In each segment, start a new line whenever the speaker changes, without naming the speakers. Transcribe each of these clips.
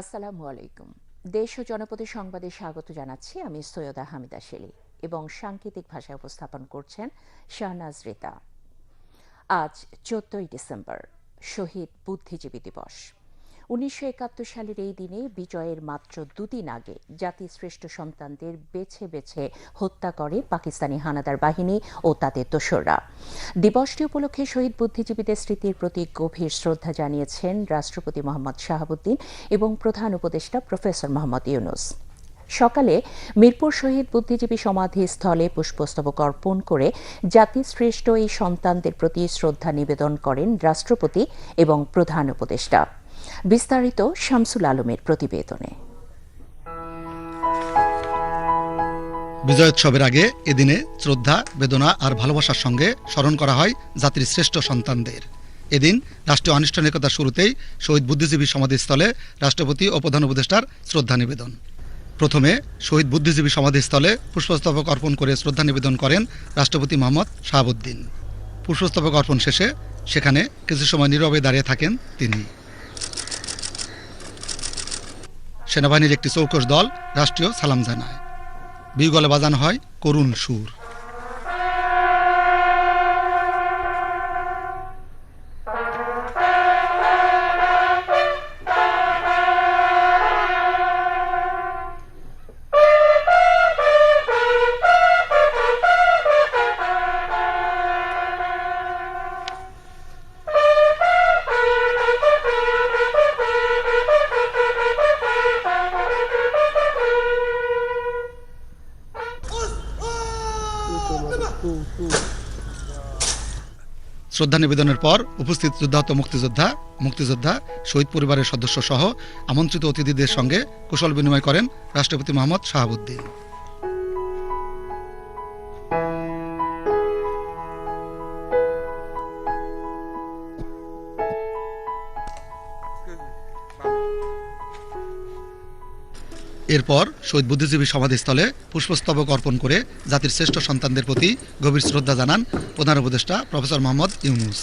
আসসালামু আলাইকুম। দেশ ও জনপদের সংবাদে স্বাগত জানাচ্ছি আমি সৈয়দা হামিদা শেলি এবং সাংকেতিক ভাষায় উপস্থাপন করছেন শাহনাজ রেতা। আজ চোদ্দই ডিসেম্বর, শহীদ বুদ্ধিজীবী দিবস। উনিশশো একাত্তর সালের এই দিনে বিজয়ের মাত্র দুদিন আগে জাতির শ্রেষ্ঠ সন্তানদের বেছে বেছে হত্যা করে পাকিস্তানি হানাদার বাহিনী ও তাদের দোসররা। দিবসটি উপলক্ষে শহীদ বুদ্ধিজীবীদের স্মৃতির প্রতি গভীর শ্রদ্ধা জানিয়েছেন রাষ্ট্রপতি মোহাম্মদ শাহাবুদ্দিন এবং প্রধান উপদেষ্টা প্রফেসর মোহাম্মদ ইউনুস। সকালে মিরপুর শহীদ বুদ্ধিজীবী সমাধিস্থলে পুষ্পস্তবক অর্পণ করে জাতির শ্রেষ্ঠ এই সন্তানদের প্রতি শ্রদ্ধা নিবেদন করেন রাষ্ট্রপতি এবং প্রধান উপদেষ্টা। বিস্তারিত শামসুল আলমের প্রতিবেদনে।
বিজয়োৎসবের আগে এদিনে শ্রদ্ধা, বেদনা আর ভালোবাসার সঙ্গে স্মরণ করা হয় জাতির শ্রেষ্ঠ সন্তানদের। এদিন রাষ্ট্রীয় আনুষ্ঠানিকতার শুরুতেই শহীদ বুদ্ধিজীবী সমাধিস্থলে রাষ্ট্রপতি ও প্রধান উপদেষ্টার শ্রদ্ধা নিবেদন। প্রথমে শহীদ বুদ্ধিজীবী সমাধিস্থলে পুষ্পস্তবক অর্পণ করে শ্রদ্ধা নিবেদন করেন রাষ্ট্রপতি মোহাম্মদ শাহাবুদ্দিন। পুষ্পস্তবক অর্পণ শেষে সেখানে কিছু সময় নীরবে দাঁড়িয়ে থাকেন তিনি। সেনাবাহিনীর একটি চৌকস দল রাষ্ট্রীয় সালাম জানায়। বিগলে বাজানো হয় করুণ সুর। শ্রদ্ধা নিবেদনের পর উপস্থিত যুদ্ধাহত মুক্তিযোদ্ধা মুক্তিযোদ্ধা, শহীদ পরিবারের সদস্য সহ আমন্ত্রিত অতিথিদের সঙ্গে কুশল বিনিময় করেন রাষ্ট্রপতি মোহাম্মদ শাহাবুদ্দিন। এরপর শহীদ বুদ্ধিজীবী সমাধিস্থলে পুষ্পস্তবক অর্পণ করে জাতির শ্রেষ্ঠ সন্তানদের প্রতি গভীর শ্রদ্ধা জানান প্রধান উপদেষ্টা প্রফেসর মোহাম্মদ ইউনুস।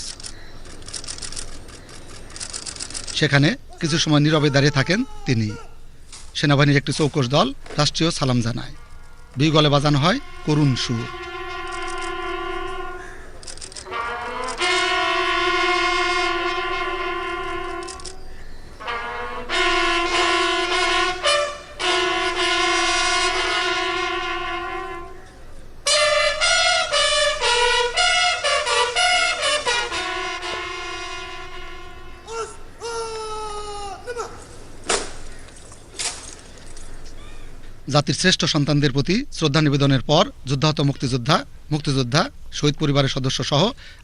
সেখানে কিছু সময় নীরবে দাঁড়িয়ে থাকেন তিনি। সেনাবাহিনীর একটি চৌকশ দল রাষ্ট্রীয় সালাম জানায়। বিগলে বাজানো হয় করুণ সুর। জাতির শ্রেষ্ঠ সন্তানদের প্রতি শ্রদ্ধা নিবেদনের পর যুদ্ধাহত মুক্তিযোদ্ধা মুক্তিযোদ্ধা, শহীদ পরিবারের সদস্য সহ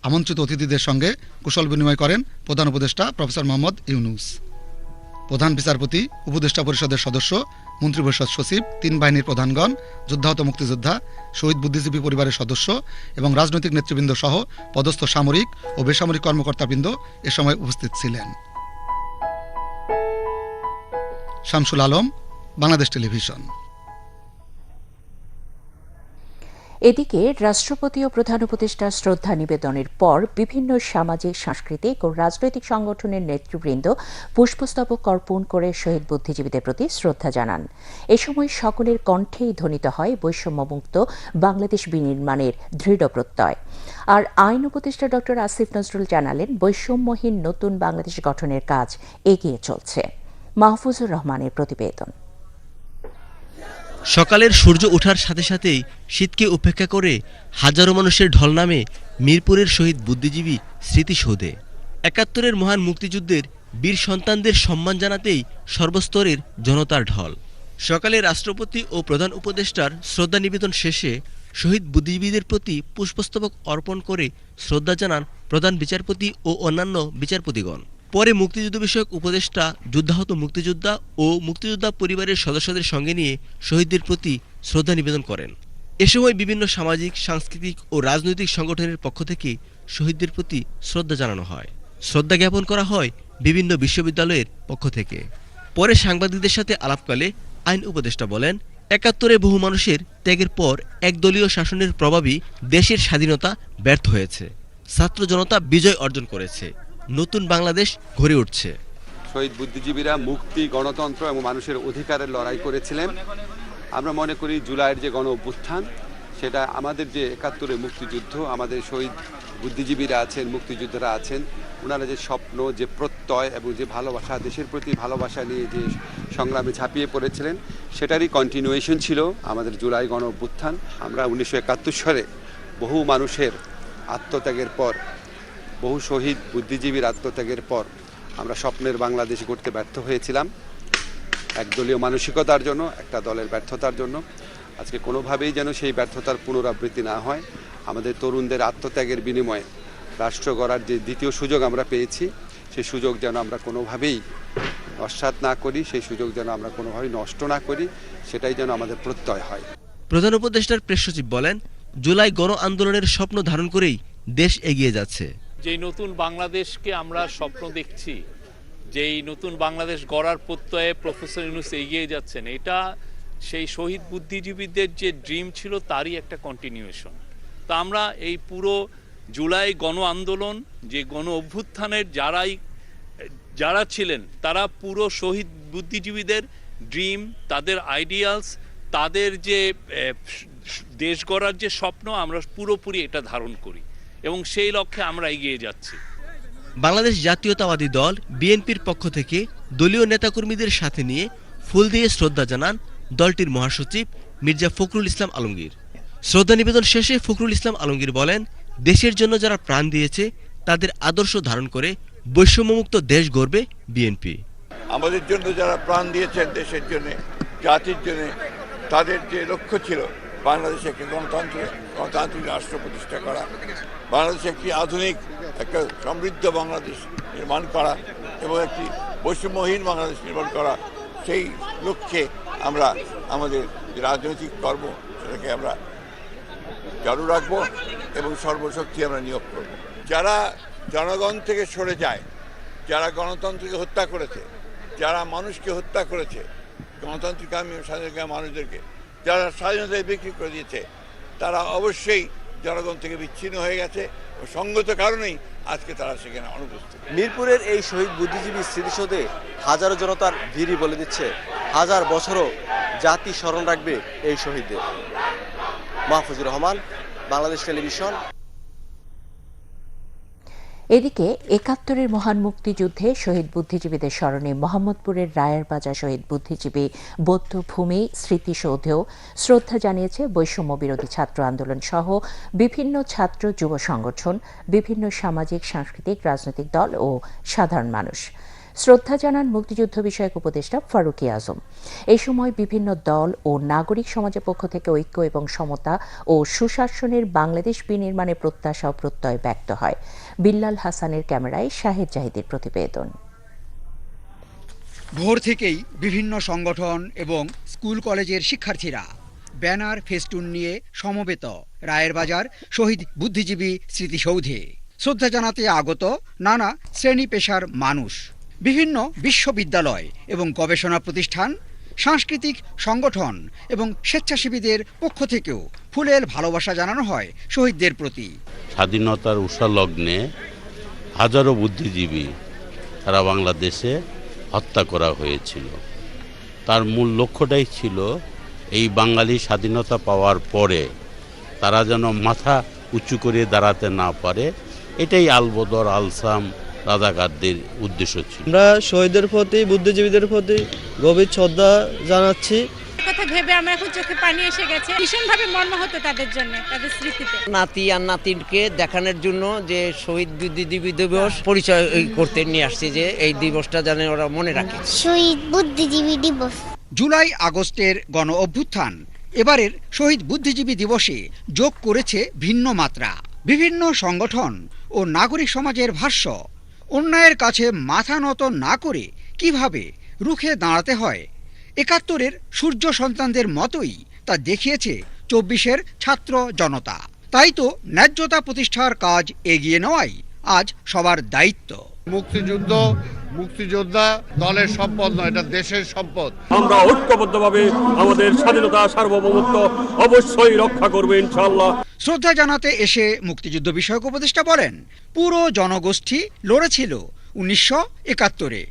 আমন্ত্রিত অতিথিদের সঙ্গে কুশল বিনিময় করেন প্রধান উপদেষ্টা প্রফেসর মোহাম্মদ ইউনুস। প্রধান বিচারপতি, উপদেষ্টা পরিষদের সদস্য, মন্ত্রিপরিষদ সচিব, তিন বাহিনীর প্রধানগণ, যুদ্ধাহত মুক্তিযোদ্ধা, শহীদ বুদ্ধিজীবী পরিবারের সদস্য এবং রাজনৈতিক নেতৃবৃন্দ সহ পদস্থ সামরিক ও বেসামরিক কর্মকর্তাবৃন্দ এ সময় উপস্থিত ছিলেন। শামসুল আলম, বাংলাদেশ টেলিভিশন।
এদিকে রাষ্ট্রপতি ও প্রধান উপদেষ্টার শ্রদ্ধা নিবেদনের পর বিভিন্ন সামাজিক, সাংস্কৃতিক ও রাজনৈতিক সংগঠনের নেতৃবৃন্দ, পুষ্পস্তবক অর্পণ করে শহীদ বুদ্ধিজীবীদের প্রতি শ্রদ্ধা জানান। এ সময় সকলের কণ্ঠেই ধ্বনিত হয় বৈষম্যমুক্ত বাংলাদেশ বিনির্মাণের দৃঢ় প্রত্যয়। আর আইন উপদেষ্টা ডক্টর আসিফ নজরুল জানালেন, বৈষম্যহীন নতুন বাংলাদেশ গঠনের কাজ এগিয়ে চলছে। মাহফুজুর রহমানের প্রতিবেদন।
সকালের সূর্য ওঠার সাথে সাথেই শীতকে উপেক্ষা করে হাজারো মানুষের ঢল নামে মিরপুরের শহীদ বুদ্ধিজীবী স্মৃতিসৌধে। একাত্তরের মহান মুক্তিযুদ্ধের বীর সন্তানদের সম্মান জানাতেই সর্বস্তরের জনতার ঢল। সকালে রাষ্ট্রপতি ও প্রধান উপদেষ্টার শ্রদ্ধা নিবেদন শেষে শহীদ বুদ্ধিজীবীদের প্রতি পুষ্পস্তবক অর্পণ করে শ্রদ্ধা জানান প্রধান বিচারপতি ও অন্যান্য বিচারপতিগণ। পরে মুক্তিযুদ্ধ বিষয়ক উপদেষ্টা, যুদ্ধাহত মুক্তিযোদ্ধা ও মুক্তিযোদ্ধা পরিবারের সদস্যদের সঙ্গে নিয়ে শহীদদের প্রতি শ্রদ্ধা নিবেদন করেন। এ সময় বিভিন্ন সামাজিক, সাংস্কৃতিক ও রাজনৈতিক সংগঠনের পক্ষ থেকে শহীদদের প্রতি শ্রদ্ধা জানানো হয়। শ্রদ্ধা জ্ঞাপন করা হয় বিভিন্ন বিশ্ববিদ্যালয়ের পক্ষ থেকে। পরে সাংবাদিকদের সাথে আলাপকালে আইন উপদেষ্টা বলেন, একাত্তরে বহু মানুষের ত্যাগের পর একদলীয় শাসনের প্রভাবই দেশের স্বাধীনতা ব্যর্থ হয়েছে। ছাত্র জনতা বিজয় অর্জন করেছে। নতুন বাংলাদেশ গড়ে উঠছে।
শহীদ বুদ্ধিজীবীরা মুক্তি, গণতন্ত্র এবং মানুষের অধিকারের লড়াই করেছিলেন। আমরা মনে করি জুলাইয়ের যে গণ অভ্যুত্থান, সেটা আমাদের যে একাত্তরে মুক্তিযুদ্ধ, আমাদের শহীদ বুদ্ধিজীবীরা আছেন, মুক্তিযোদ্ধারা আছেন ওনারা যে স্বপ্ন, যে প্রত্যয় এবং যে ভালোবাসা, দেশের প্রতি ভালোবাসা নিয়ে যে সংগ্রামে ঝাঁপিয়ে পড়েছিলেন, সেটারই কন্টিনিউয়েশন ছিল আমাদের জুলাই গণ অভ্যুত্থান। আমরা উনিশশো একাত্তর সালে বহু মানুষের আত্মত্যাগের পর বহু শহীদ বুদ্ধিজীবীর আত্মত্যাগের পর আমরা স্বপ্নের বাংলাদেশ গড়তে ব্যর্থ হয়েছিলাম। একদলীয় মানসিকতার জন্য, একটা দলের ব্যর্থতার জন্য। আজকে কোনোভাবেই যেন সেই ব্যর্থতার পুনরাবৃত্তি না হয়। আমাদের তরুণদের আত্মত্যাগের বিনিময়ে রাষ্ট্র গড়ার যে দ্বিতীয় সুযোগ আমরা পেয়েছি, সেই সুযোগ যেন আমরা কোনোভাবেই নস্বাত না করি, সেই সুযোগ যেন আমরা কোনোভাবেই নষ্ট না করি, সেটাই যেন আমাদের প্রত্যয় হয়।
প্রধান উপদেষ্টার প্রেস সচিব বলেন, জুলাই গণ আন্দোলনের স্বপ্ন ধারণ করেই দেশ এগিয়ে যাচ্ছে।
যেই নতুন বাংলাদেশকে আমরা স্বপ্ন দেখছি, যেই নতুন বাংলাদেশ গড়ার প্রত্যয়ে প্রফেসর ইউনুস এগিয়ে যাচ্ছেন, এটা সেই শহীদ বুদ্ধিজীবীদের যে ড্রিম ছিল তারই একটা কন্টিনিউয়েশন তা আমরা এই পুরো জুলাই গণ আন্দোলন, যে গণ অভ্যুত্থানের যারাই, যারা ছিলেন, তারা পুরো শহীদ বুদ্ধিজীবীদের ড্রিম, তাদের আইডিয়ালস, তাদের যে দেশ গড়ার যে স্বপ্ন, আমরা পুরোপুরি এটা ধারণ করি। এবং সেই লক্ষ্যে আমরা এগিয়ে যাচ্ছি।
বাংলাদেশ জাতীয়তাবাদী দল বিএনপির পক্ষ থেকে দলীয় নেতাকর্মীদের সাথে নিয়ে ফুল দিয়ে শ্রদ্ধা জানান দলটির মহাসচিব মির্জা ফখরুল ইসলাম আলমগীর। শ্রদ্ধা নিবেদন শেষে ফখরুল ইসলাম আলমগীর বলেন দেশের জন্য যারা প্রাণ দিয়েছে তাদের আদর্শ ধারণ করে বৈষম্যমুক্ত দেশ গড়বে বিএনপি।
আমাদের জন্য যারা প্রাণ দিয়েছেন দেশের জন্য জাতির জন্য তাদের যে লক্ষ্য ছিল বাংলাদেশে একটি গণতন্ত্র গণতান্ত্রিক রাষ্ট্র প্রতিষ্ঠা করা, বাংলাদেশে একটি আধুনিক, একটা সমৃদ্ধ বাংলাদেশ নির্মাণ করা এবং একটি বৈষম্যহীন বাংলাদেশ নির্মাণ করা, সেই লক্ষ্যে আমরা আমাদের রাজনৈতিক কর্ম, সেটাকে আমরা চালু রাখব এবং সর্বশক্তি আমরা নিয়োগ করব। যারা জনগণ থেকে সরে যায়, যারা গণতন্ত্রকে হত্যা করেছে, যারা মানুষকে হত্যা করেছে, গণতান্ত্রিক আমি স্বাধীনতা মানুষদেরকে যারা স্বাধীনতায় বিক্রি করে দিয়েছে, তারা অবশ্যই জনগণ থেকে বিচ্ছিন্ন হয়ে গেছে ও সঙ্গত কারণেই আজকে তারা সেখানে অনুপস্থিত।
মিরপুরের এই শহীদ বুদ্ধিজীবী স্মৃতিসৌধে হাজারো জনতার ভিড়ই বলে দিচ্ছে, হাজার বছরও জাতি স্মরণ রাখবে এই শহীদদের। মাহফুজুর রহমান, বাংলাদেশ টেলিভিশন।
এদিকে একাত্তরের মহান মুক্তিযুদ্ধে শহীদ বুদ্ধিজীবীদের স্মরণে মোহাম্মদপুরের রায়ের বাজার শহীদ বুদ্ধিজীবী বৌদ্ধভূমি স্মৃতিসৌধেও শ্রদ্ধা জানিয়েছে বৈষম্য বিরোধী ছাত্র আন্দোলন সহ বিভিন্ন ছাত্র যুব সংগঠন, বিভিন্ন সামাজিক, সাংস্কৃতিক, রাজনৈতিক দল ও সাধারণ মানুষ। শ্রদ্ধা জানান মুক্তিযুদ্ধ বিষয়ক উপদেষ্টা ফারুকি আজম। এই সময় বিভিন্ন দল ও নাগরিক সমাজের পক্ষ থেকে ঐক্য এবং সমতা ও সুশাসনের বাংলাদেশ বিনির্মাণের প্রত্যাশা ও প্রত্যয় ব্যক্ত হয়। বিল্লাল হাসানের ক্যামেরায় শাহেদ জাহিদের প্রতিবেদন।
ভোর থেকেই বিভিন্ন সংগঠন এবং স্কুল কলেজের শিক্ষার্থীরা ব্যানার, ফেস্টুন নিয়ে সমবেত রায়ের বাজার, শহীদ বুদ্ধিজীবী স্মৃতিসৌধে। শ্রদ্ধা জানাতে আগত নানা শ্রেণি পেশার মানুষ। বিভিন্ন বিশ্ববিদ্যালয় এবং গবেষণা প্রতিষ্ঠান, সাংস্কৃতিক সংগঠন এবং স্বেচ্ছাসেবীদের পক্ষ থেকেও ফুলের ভালোবাসা জানানো হয় শহীদদের প্রতি।
স্বাধীনতার উষালগ্নে হাজারো বুদ্ধিজীবী সারা বাংলাদেশে হত্যা করা হয়েছিল। তার মূল লক্ষ্যটাই ছিল এই বাঙালি স্বাধীনতা পাওয়ার পরে তারা যেন মাথা উঁচু করে দাঁড়াতে না পারে। এটাই আলবদর, আলসাম রাজাকারদের উদ্দেশ্য ছিল।
আমরা শহীদদের প্রতি বুদ্ধিজীবীদের প্রতি গভীর শ্রদ্ধা জানাচ্ছি।
কথা ভেবে আমার এখন চোখে পানি এসে গেছে। ভীষণভাবে মর্মাহত তাদের জন্য তাদের স্মৃতিতে।
নাতি আর নাতিনকে দেখানোর জন্য যে শহীদ বুদ্ধিজীবী দিবস পরিচয় করতে নিয়ে আসছে যে এই দিবসটা যেন ওরা মনে রাখে।
শহীদ বুদ্ধিজীবী দিবস
জুলাই আগস্টের গণ অভ্যুত্থান। এবারের শহীদ বুদ্ধিজীবী দিবসে যোগ করেছে ভিন্ন মাত্রা। বিভিন্ন সংগঠন ও নাগরিক সমাজের ভাষ্য। অন্যায়ের কাছে মাথা নত না করে কীভাবে রুখে দাঁড়াতে হয়? একাত্তরের সূর্য সন্তানদের মতোই তা দেখিয়েছে চব্বিশের ছাত্র জনতা। তাই তো ন্যায্যতা প্রতিষ্ঠার কাজ এগিয়ে নেওয়াই আজ সবার দায়িত্ব।
মুক্তিযুদ্ধ মুক্তিযোদ্ধা দলের সম্পদ নয় এটা দেশের সম্পদ।
আমরা ঐক্যবদ্ধভাবে আমাদের স্বাধীনতা সার্বভৌমত্ব অবশ্যই রক্ষা করবে ইনশাআল্লাহ।
শ্রদ্ধা জানাতে এসে মুক্তিযুদ্ধ বিষয়ক উপদেষ্টা বলেন পুরো জনগোষ্ঠী লড়েছিল উনিশশো একাত্তরে।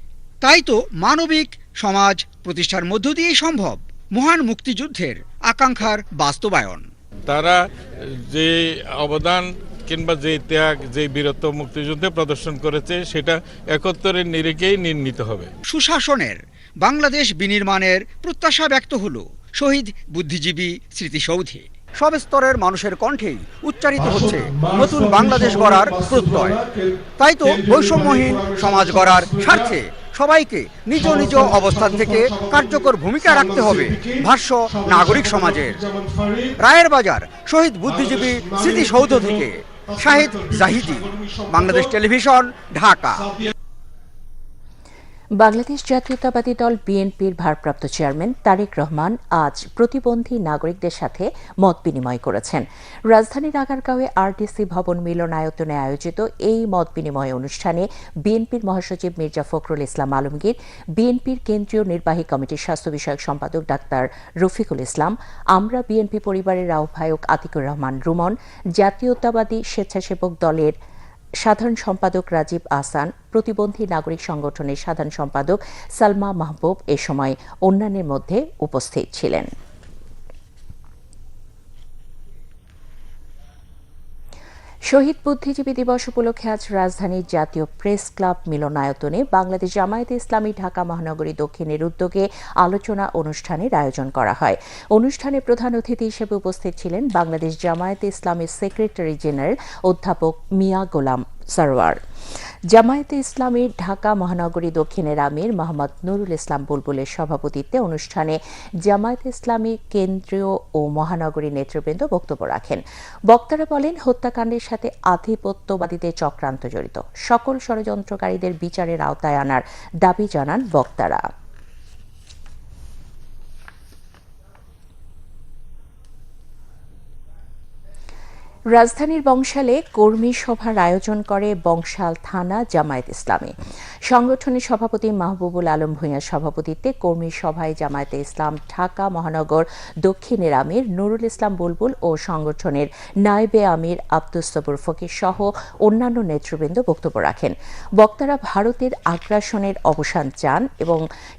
তাই তো মানবিক সমাজ প্রতিষ্ঠার মধ্য দিয়েই সম্ভব মহান মুক্তিযুদ্ধের আকাঙ্ক্ষার বাস্তবায়ন।
তারা যে অবদান কিংবা যে ত্যাগ যে বীরত্ব মুক্তিযুদ্ধে প্রদর্শন করেছে সেটা একত্তরের নিরিখেই নির্ণীত হবে।
সুশাসনের বাংলাদেশ বিনির্মাণের প্রত্যাশা ব্যক্ত হল শহীদ বুদ্ধিজীবী স্মৃতিসৌধে সব স্তরের মানুষের কণ্ঠেই উচ্চারিত হচ্ছে নতুন বাংলাদেশ গড়ার প্রত্যয়। তাই তো বৈষম্যহীন সমাজ গড়ার স্বার্থে সবাইকে নিজ নিজ অবস্থান থেকে কার্যকর ভূমিকা রাখতে হবে ভাষ্য নাগরিক সমাজের রায়ের বাজার শহীদ বুদ্ধিজীবী স্মৃতিসৌধ থেকে। শাহিদ জাহিদি বাংলাদেশ টেলিভিশন ঢাকা।
বাংলাদেশ জাতীয়তাবাদী দল বিএনপির ভারপ্রাপ্ত চেয়ারম্যান তারেক রহমান আজ প্রতিবন্ধী নাগরিকদের সাথে মত বিনিময় করেছেন। রাজধানীর আগারগাঁওয়ে আরডিসি ভবন মিলনায়তনে আয়োজিত এই মত বিনিময় অনুষ্ঠানে বিএনপির মহাসচিব মির্জা ফখরুল ইসলাম আলমগীর, বিএনপির কেন্দ্রীয় নির্বাহী কমিটির স্বাস্থ্য বিষয়ক সম্পাদক ডাক্তার রফিকুল ইসলাম, আমরা বিএনপি পরিবারের আহ্বায়ক আতিকুর রহমান রুমন, জাতীয়তাবাদী স্বেচ্ছাসেবক দলের সাধারণ সম্পাদক রাজীব আসান প্রতিবন্ধী নাগরিক সংগঠনের সাধারণ সম্পাদক সালমা মাহবুব এ সময় অন্যান্যের মধ্যে উপস্থিত ছিলেন। শহীদ বুদ্ধিজীবী দিবস উপলক্ষে আজ রাজধানীর জাতীয় প্রেস ক্লাব মিলনায়তনে বাংলাদেশ জামায়াতে ইসলামী ঢাকা মহানগরী দক্ষিণের উদ্যোগে আলোচনা অনুষ্ঠানের আয়োজন করা হয়। অনুষ্ঠানে প্রধান অতিথি হিসেবে উপস্থিত ছিলেন বাংলাদেশ জামায়াতে ইসলামের সেক্রেটারি জেনারেল অধ্যাপক মিয়া গোলাম। সারোয়ার। জামায়াতে ইসলামীর ঢাকা মহানগরী দক্ষিণের আমির মোহাম্মদ নুরুল ইসলাম বুলবুলের সভাপতিত্বে অনুষ্ঠানে জামায়াতে ইসলামী কেন্দ্রীয় ও মহানগরী নেতৃবৃন্দ বক্তব্য রাখেন। বক্তারা বলেন, হত্যাকাণ্ডের সাথে আধিপত্যবাদীদের চক্রান্ত জড়িত। সকল ষড়যন্ত্রকারীদের বিচারের আওতায় আনার দাবি জানান বক্তারা। রাজধানীর বংশালে কর্মী সভার আয়োজন করে বংশাল থানা জামায়াত ইসলামী। সংগঠনের সভাপতি মাহবুবুল আলম ভূঁইয়ার সভাপতিত্বে কর্মী সভায় জামায়াতে ইসলাম, ঢাকা মহানগর, দক্ষিণের আমির, নুরুল ইসলাম বুলবুল ও সংগঠনের নায়েবে আমির আব্দুস সবুর ফকির সহ অন্যান্য নেতৃবৃন্দ বক্তব্য রাখেন। বক্তারা ভারতের আগ্রাসনের অবসান চান এবং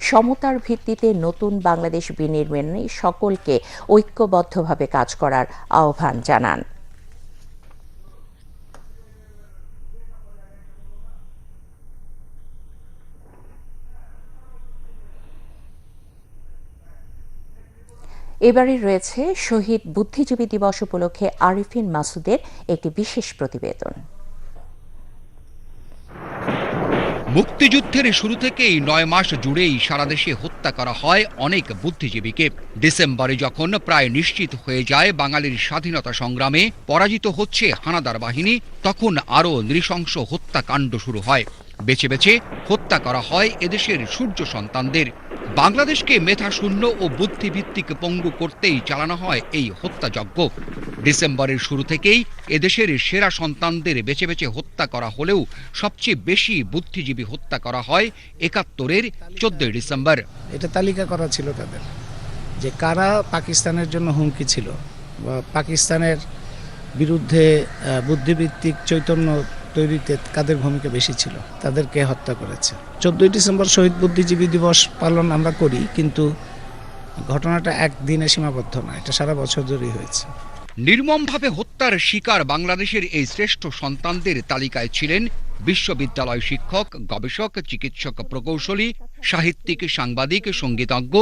সমতার ভিত্তিতে নতুন বাংলাদেশ বিনির্মাণে সকলকে ঐক্যবদ্ধভাবে কাজ করার আহ্বান জানান। এবারে রয়েছে শহীদ বুদ্ধিজীবী দিবস উপলক্ষে আরিফিন মাসুদের একটি বিশেষ প্রতিবেদন।
মুক্তিযুদ্ধের শুরু থেকেই নয় মাস জুড়েই সারা দেশে হত্যা করা হয় অনেক বুদ্ধিজীবীকে। ডিসেম্বরে যখন প্রায় নিশ্চিত হয়ে যায় বাঙালির স্বাধীনতা সংগ্রামে পরাজিত হচ্ছে হানাদার বাহিনী, তখন আরও নৃশংস হত্যাকাণ্ড শুরু হয়। বেছে বেছে হত্যা করা হয় এদেশের সূর্য সন্তানদের। বাংলাদেশকে মেধা শূন্য ও বুদ্ধিভিত্তিক পঙ্গু করতেই চালানো হয় এই হত্যাযজ্ঞ। ডিসেম্বরের শুরু থেকেই এদেশের সেরা সন্তানদের বেছে বেছে হত্যা করা হলেও সবচেয়ে বেশি বুদ্ধিজীবী হত্যা করা হয় একাত্তরের চোদ্দই ডিসেম্বর।
এটা তালিকা করা ছিল তাদের যে কারা পাকিস্তানের জন্য হুমকি ছিল পাকিস্তানের বিরুদ্ধে বুদ্ধিভিত্তিক চৈতন্য তৈরিতে কাদের ভূমিকা বেশি ছিল? তাদেরকে হত্যা করেছে। চোদ্দই ডিসেম্বর শহীদ বুদ্ধিজীবী দিবস পালন আমরা করি, কিন্তু ঘটনাটা একদিনে সীমাবদ্ধ না এটা সারা বছর ধরেই হয়েছে।
নির্মমভাবে হত্যার শিকার বাংলাদেশের এই শ্রেষ্ঠ সন্তানদের তালিকায় ছিলেন বিশ্ববিদ্যালয় শিক্ষক, গবেষক, চিকিৎসক প্রকৌশলী, সাহিত্যিক, সাংবাদিক, সঙ্গীতজ্ঞ,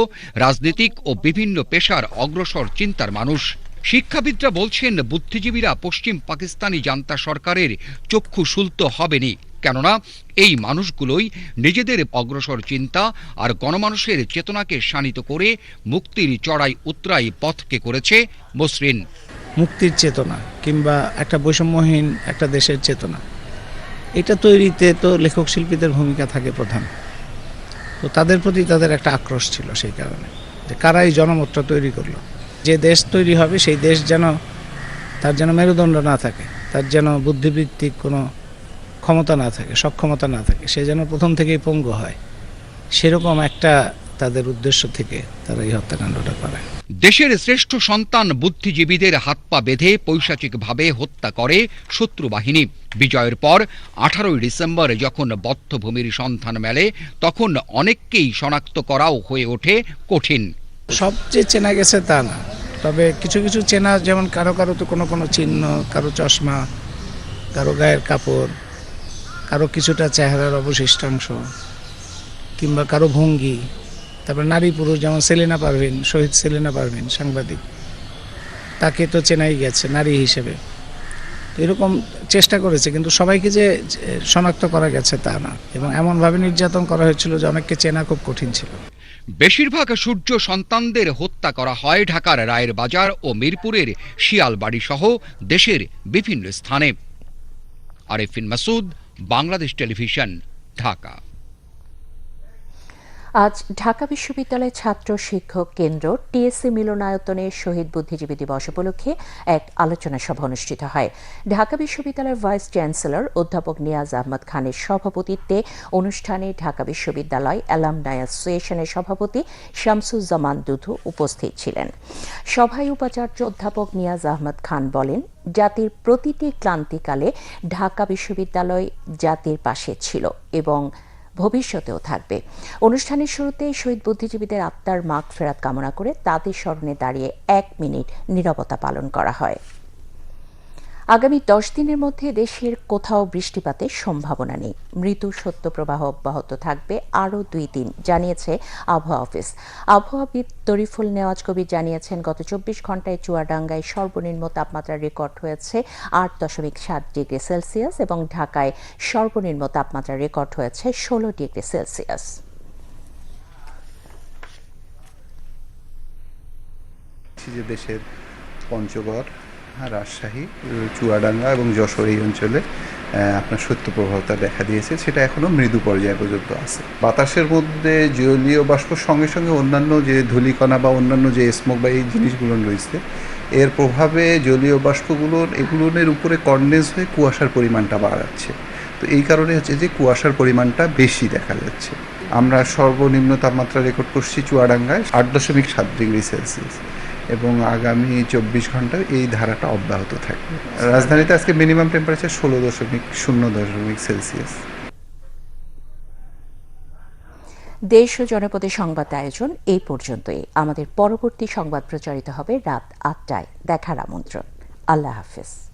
রাজনীতিক ও বিভিন্ন পেশার অগ্রসর চিন্তার মানুষ। শিক্ষাবিদরা বলছেন, বুদ্ধিজীবীরা পশ্চিম পাকিস্তানি জান্তা সরকারের চক্ষু শুলত হবেনি কেননা এই মানুষগুলোই নিজেদের অগ্রসর চিন্তা আর গণমানুষের চেতনাকে শানিত করে মুক্তির চড়াই উতরাই পথকে করেছে মসৃণ।
মুক্তির চেতনা কিংবা একটা বৈষম্যহীন একটা দেশের চেতনা। এটা তৈরিতে তো লেখক শিল্পীদের ভূমিকা থাকে প্রধান। তো তাদের প্রতি তাদের একটা আক্রোশ ছিল সেই কারণে, যে কারা এই জনমতটা তৈরি করল। যে দেশ তৈরি হবে, সেই দেশ যেন তার যেন মেরুদণ্ড না থাকে, তার যেন বুদ্ধিভিত্তিক কোনো ক্ষমতা না থাকে, সক্ষমতা না থাকে, সে যেন প্রথম থেকেই পঙ্গু হয়। সেরকম একটা তাদের উদ্দেশ্য থেকে তারা এই হত্যাকাণ্ডটা করে।
দেশের শ্রেষ্ঠ সন্তান বুদ্ধিজীবীদের হাত পা বেঁধে পৈশাচিকভাবে হত্যা করে শত্রু বাহিনী। বিজয়ের পর আঠারোই ডিসেম্বর যখন বদ্ধভূমির সন্ধান মেলে, তখন অনেককেই শনাক্ত করাও হয়ে ওঠে কঠিন।
সবচেয়ে চেনা গেছে তা না। তবে কিছু কিছু চেনা, যেমন কারও কারও তো কোনো কোনো চিহ্ন, কারও চশমা, কারও গায়ের কাপড়, কারও কিছুটা চেহারার অবশিষ্টাংশ, কিংবা কারও ভঙ্গি। তারপর নারী পুরুষ, যেমন সেলিনা পারভিন, শহীদ সেলিনা পারভিন, সাংবাদিক। তাকে তো চেনাই গেছে, নারী হিসেবে। এরকম চেষ্টা করেছে, কিন্তু সবাইকে যে, শনাক্ত করা গেছে তা না। এবং এমনভাবে নির্যাতন করা হয়েছিল যে অনেককে চেনা খুব কঠিন ছিল।
বেশিরভাগ সূর্য সন্তানদের হত্যা করা হয় ঢাকার রায়ের বাজার ও মিরপুরের শিয়ালবাড়ি সহ দেশের বিভিন্ন স্থানে। আরেফিন মাসুদ, বাংলাদেশ টেলিভিশন, ঢাকা।
আজ ঢাকা বিশ্ববিদ্যালয় ছাত্র শিক্ষক কেন্দ্র টিএসসি মিলনায়তনে শহীদ বুদ্ধিজীবী দিবস উপলক্ষে এক আলোচনা সভা অনুষ্ঠিত হয়। ঢাকা বিশ্ববিদ্যালয়ের ভাইস চ্যান্সেলর অধ্যাপক নিয়াজ আহমদ খানের সভাপতিত্বে অনুষ্ঠানে ঢাকা বিশ্ববিদ্যালয় অ্যালামনাই অ্যাসোসিয়েশনের সভাপতি শামসুজ্জামান দুধু উপস্থিত ছিলেন। সভায় উপাচার্য অধ্যাপক নিয়াজ আহমদ খান বলেন, জাতির প্রতিটি ক্লান্তিকালে ঢাকা বিশ্ববিদ্যালয় জাতির পাশে ছিল এবং ভবিষ্যতেও থাকবে। অনুষ্ঠানের শুরুতে শহীদ বুদ্ধিজীবীদের আত্মার মাগ ফেরাত কামনা করে তাদের স্মরণে দাঁড়িয়ে এক মিনিট নিরবতা পালন করা হয়। আগামী দশ দিনের মধ্যে দেশের কোথাও বৃষ্টিপাতের সম্ভাবনা নেই। মৃদু সত্য প্রবাহ অব্যাহত থাকবে আরও দুই দিন, জানিয়েছে আবহাওয়া অফিস। আবহাওয়াবিদ তরিফুল নেওয়াজ কবির জানিয়েছেন, গত চব্বিশ ঘন্টায় চুয়াডাঙ্গায় সর্বনিম্ন তাপমাত্রা রেকর্ড হয়েছে আট দশমিক সাত ডিগ্রি সেলসিয়াস এবং ঢাকায় সর্বনিম্ন তাপমাত্রা রেকর্ড হয়েছে ষোলো ডিগ্রি সেলসিয়াস।
যে দেশের পঞ্চগড় রাজশাহী, চুয়াডাঙ্গা এবং যশোর এই অঞ্চলে আপনার শৈত্যপ্রবাহতা দেখা দিয়েছে। সেটা এখনও মৃদু পর্যায়ে পর্যন্ত আছে। বাতাসের মধ্যে জলীয় বাষ্পর সঙ্গে সঙ্গে অন্যান্য যে ধূলিকণা বা অন্যান্য যে স্মোক বা এই জিনিসগুলো রয়েছে, এর প্রভাবে জলীয় বাষ্পগুলোর এগুলোর উপরে কন্ডেন্স হয়ে কুয়াশার পরিমাণটা বাড়াচ্ছে। তো এই কারণে হচ্ছে যে কুয়াশার পরিমাণটা বেশি দেখা যাচ্ছে। আমরা সর্বনিম্ন তাপমাত্রা রেকর্ড করছি চুয়াডাঙ্গায় আট দশমিক সাত ডিগ্রি সেলসিয়াস। এবং আগামী চব্বিশ ঘণ্টা এই ধারাটা অব্যাহত থাকবে। রাজধানীতে আজকে মিনিমাম টেম্পারেচার ষোলো দশমিক শূন্য দশমিক সেলসিয়াস।
দেশ ও জনপদের সংবাদ আয়োজন এই পর্যন্তই। আমাদের পরবর্তী সংবাদ প্রচারিত হবে রাত আটটায়। দেখার আমন্ত্রণ। আল্লাহ হাফেজ।